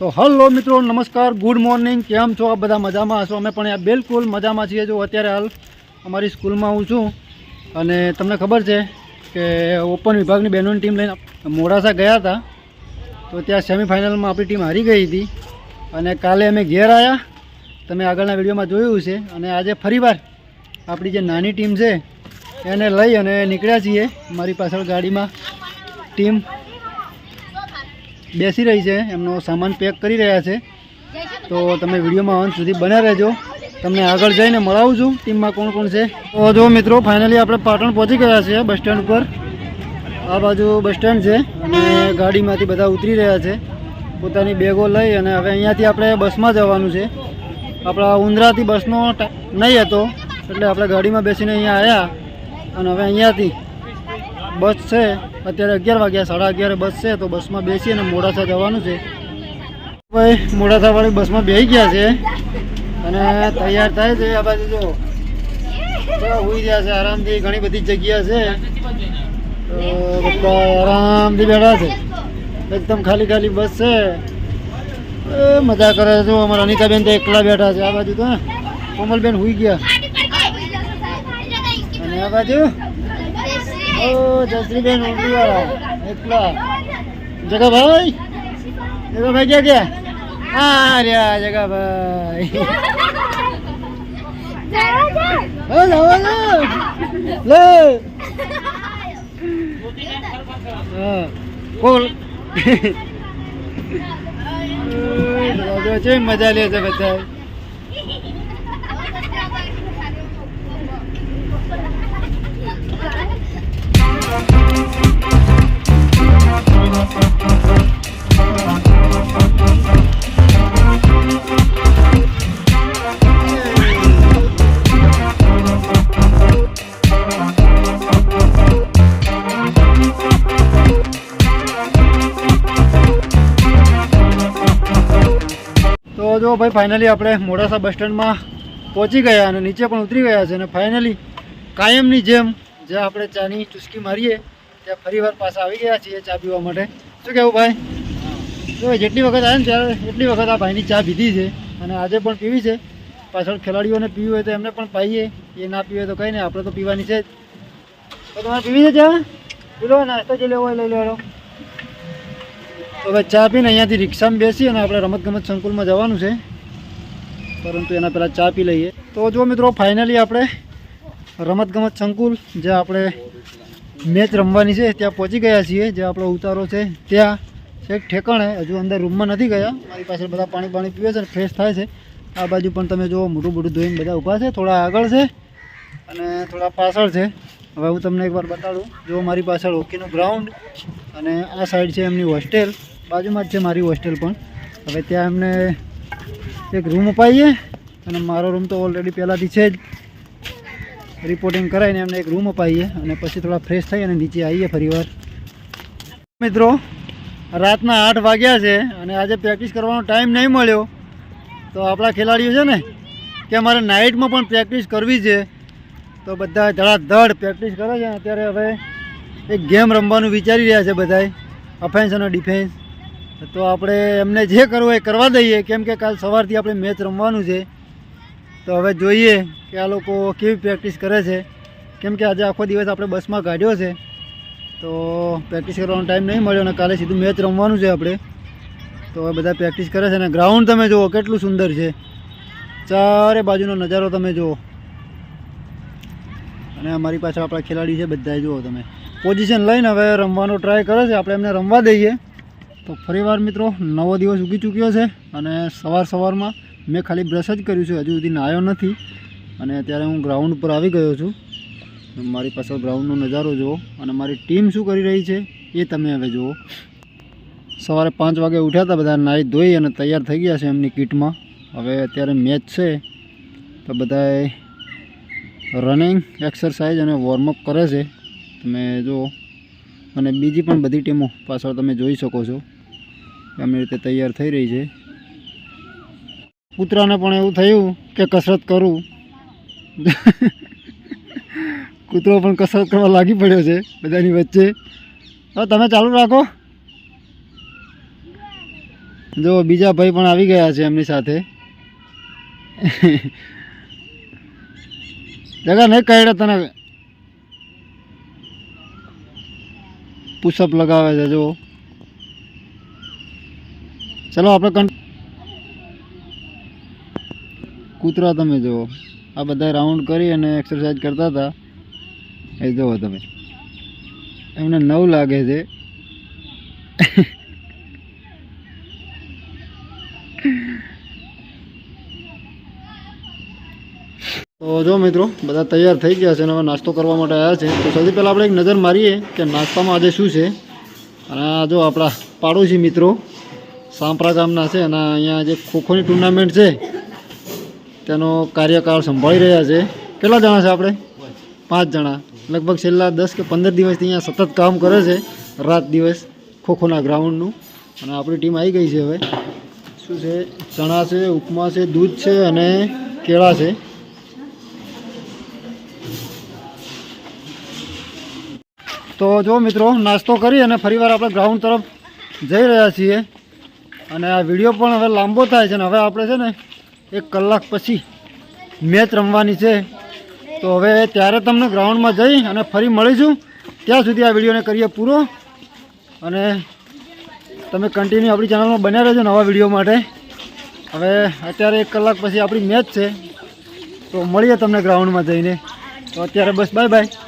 તો હલો મિત્રો, નમસ્કાર, ગુડ મોર્નિંગ, કેમ છો? આ બધા મજામાં હશો? અમે પણ બિલકુલ મજામાં છીએ. જો અત્યારે હાલ અમારી સ્કૂલમાં હું છું અને તમને ખબર છે કે ઓપન વિભાગની બહેનોની ટીમ લઈને મોડાસા ગયા હતા. તો ત્યાં સેમિફાઇનલમાં આપણી ટીમ હારી ગઈ હતી અને કાલે અમે ઘેર આવ્યા તમે આગળના વિડીયોમાં જોયું છે અને આજે ફરીવાર આપણી જે નાની ટીમ છે એને લઈ અને નીકળ્યા છીએ. મારી પાછળ ગાડીમાં ટીમ બેસી રહી છે, એમનો સામાન પેક કરી રહ્યા છે. તો તમે વિડીયોમાં અંત સુધી બન્યા રહેજો. તમને આગળ જઈને મળાવું છું, ટીમમાં કોણ કોણ છે? તો જો મિત્રો ફાઇનલી આપણે પાટણ પહોંચી ગયા છીએ બસ સ્ટેન્ડ ઉપર. આ બાજુ બસ સ્ટેન્ડ છે અને ગાડીમાંથી બધા ઉતરી રહ્યા છે. પોતાની બેગો લઈ અને હવે અહીંયાથી આપણે બસમાં જવાનું છે. આપણા ઉંદરાથી બસનો નહીં હતો, એટલે આપણે ગાડીમાં બેસીને અહીંયા આવ્યા અને હવે અહીંયાથી બસ છે. અત્યારે અગિયાર વાગ્યા, સાડા અગિયારે બસ છે, તો બસમાં બેસી અને મોડાસા જવાનું છે. ભાઈ, મોડાસાવાળી બસમાં બેસી ગયા છે. અને તૈયાર થાય છે આ બાજુ જો. હોઈ ગયા છે, આરામથી ઘણી બધી જગ્યા છે. બધા આરામથી બેઠા છે. એકદમ ખાલી ખાલી બસ છે. મજા કરે છે. અમારા અનિતાબેન તો એકલા બેઠા છે. આ બાજુ તો કોમલબેન હોઈ ગયા. અને આ બાજુ ઓ જસરીબેન ઉંડીવાળા એકલા જગાભાઈ જગાભાઈ ક્યાં ગયા આ રહ્યા જગાભાઈ મજા લે છે બધા જો ભાઈ ફાઇનલી આપણે મોડાસા બસ સ્ટેન્ડમાં પહોંચી ગયા અને નીચે પણ ઉતરી ગયા છે અને ફાઇનલી કાયમની જેમ જે આપણે ચાની ચુસ્કી મારીએ ત્યાં ફરીવાર પાછા આવી ગયા છીએ ચા પીવા માટે. શું કહેવું ભાઈ? જો જેટલી વખત આવે ને ત્યારે એટલી વખત આ ભાઈની ચા પીધી છે અને આજે પણ પીવી છે. પાછળ ખેલાડીઓને પીવી હોય તો એમને પણ પાઈએ એ ના પીવે તો કંઈ નહીં આપણે તો પીવાની છે જ. તો તમારે પીવી છે ચા? પીલો નાસ્તો જે લેવો હોય લઈ લેવાનો. તો હવે ચા પીને અહીંયાથી રિક્ષામાં બેસી અને આપણે રમતગમત સંકુલમાં જવાનું છે. પરંતુ એના પહેલાં ચા પી લઈએ. તો જો મિત્રો ફાઇનલી આપણે રમતગમત સંકુલ જે આપણે મેચ રમવાની છે, ત્યાં પહોંચી ગયા છીએ. જે આપણો ઉતારો છે, ત્યાં એક ઠેકાણે. હજુ અંદર રૂમમાં નથી ગયા. મારી પાસે બધા પાણી પાણી પીવે છે ફ્રેશ થાય છે. આ બાજુ પણ તમે જુઓ મોટું મોટું ધોઈને બધા ઊભા છે. થોડા આગળ છે અને થોડા પાછળ છે. હવે હું તમને એકવાર બતાડું. જો મારી પાછળ હોકીનું ગ્રાઉન્ડ અને આ સાઈડ છે એમની હોસ્ટેલ. બાજુમાં જ છે મારી હોસ્ટેલ પણ. હવે ત્યાં એમને એક રૂમ અપાઈએ અને મારો રૂમ તો ઓલરેડી પહેલાંથી છે જ. રિપોર્ટિંગ કરાવીને એમને એક રૂમ અપાઈએ અને પછી થોડા ફ્રેશ થઈ અને નીચે આવીએ ફરીવાર. મિત્રો, રાતના આઠ વાગ્યા છે અને આજે પ્રેક્ટિસ કરવાનો ટાઈમ નહીં મળ્યો. તો આપણા ખેલાડીઓ છે ને, કે અમારે નાઇટમાં પણ પ્રેક્ટિસ કરવી છે. તો બધા ધડાધડ પ્રેક્ટિસ કરે છે. અત્યારે હવે એક ગેમ રમવાનું વિચારી રહ્યા છે બધાય અફેન્સ અને ડિફેન્સ તો આપણે એમને જે કરવું એ કરવા દઈએ, કેમ કે કાલ સવારથી આપણે મેચ રમવાનું છે. તો હવે જોઈએ કે આ લોકો કેવી પ્રેક્ટિસ કરે છે. કેમ કે આજે આખો દિવસ આપણે બસમાં કાઢ્યો છે. તો પ્રેક્ટિસ કરવાનો ટાઈમ નહીં મળ્યો અને કાલે સીધું મેચ રમવાનું છે આપણે. તો હવે બધા પ્રેક્ટિસ કરે છે અને ગ્રાઉન્ડ તમે જુઓ, કેટલું સુંદર છે. ચારે બાજુનો નજારો તમે જુઓ. અને અમારી પાસે આપણા ખેલાડી છે બધા જુઓ તમે. પોઝિશન લઈને હવે રમવાનો ટ્રાય કરે છે. આપણે એમને રમવા દઈએ. તો ફરીવાર મિત્રો, નવો દિવસ ઉગી ચૂક્યો છે અને સવાર સવારમાં મેં ખાલી બ્રશ જ કર્યું છે. હજુ સુધી નાહ્યો નથી અને અત્યારે હું ગ્રાઉન્ડ પર આવી ગયો છું. મારી પાસે ગ્રાઉન્ડનો નજારો જુઓ અને મારી ટીમ શું કરી રહી છે એ તમે હવે જુઓ. સવારે પાંચ વાગે ઉઠ્યા હતા બધા નાહી ધોઈ અને તૈયાર થઈ ગયા છે એમની કીટમાં. હવે અત્યારે મેચ છે. તો બધાએ રનિંગ એક્સરસાઇઝ અને વોર્મઅપ કરે છે. તમે જુઓ અને બીજી પણ બધી ટીમો પાછળ તમે જોઈ શકો છો એમની રીતે તૈયાર થઈ રહી છે. કૂતરાને પણ એવું થયું કે કસરત કરું. કૂતરો પણ કસરત કરવા લાગી પડ્યો છે બધાની વચ્ચે. હવે તમે ચાલુ રાખો. જો, બીજા ભાઈ પણ આવી ગયા છે એમની સાથે. જગા નહીં કહેડે તને. પુશઅપ લગાવે છે જો ચલો, આપણે કં કૂતરા તમે જુઓ. આ બધા રાઉન્ડ કરી અને એક્સરસાઇઝ કરતા હતા. એ જુઓ તમે. એમને નવ લાગે છે. તો જો મિત્રો, બધા તૈયાર થઈ ગયા છે અને હવે નાસ્તો કરવા માટે આવ્યા છે. તો સૌથી પહેલાં આપણે એક નજર મારીએ કે નાસ્તામાં આજે શું છે. અને આ જો આપણા પાડોશી મિત્રો, સાંપરા ગામના છે અને અહીંયા જે ખોખોની ટુર્નામેન્ટ છે, તેનો કાર્યકાળ સંભાળી રહ્યા છે. કેટલા જણા છે આપણે? પાંચ જણા. લગભગ છેલ્લા દસ કે પંદર દિવસથી અહીંયા સતત કામ કરે છે. રાત દિવસ ખોખોના ગ્રાઉન્ડનું. અને આપણી ટીમ આવી ગઈ છે હવે. શું છે? ચણા છે, ઉપમા છે, દૂધ છે અને કેળા છે. તો જો મિત્રો, નાસ્તો કરી અને ફરીવાર આપણે ગ્રાઉન્ડ તરફ જઈ રહ્યા છીએ. અને આ વીડિયો પણ હવે લાંબો થાય છે ને, હવે આપણે છે ને એક કલાક પછી મેચ રમવાની છે. તો હવે ત્યારે તમને ગ્રાઉન્ડમાં જઈ અને ફરી મળીશું. ત્યાં સુધી આ વિડીયોને કરીએ પૂરો. અને તમે કન્ટિન્યુ આપણી ચેનલમાં બન્યા રહેજો નવા વીડિયો માટે. હવે અત્યારે એક કલાક પછી આપણી મેચ છે. તો મળીએ તમને ગ્રાઉન્ડમાં જઈને. તો અત્યારે બસ બાય બાય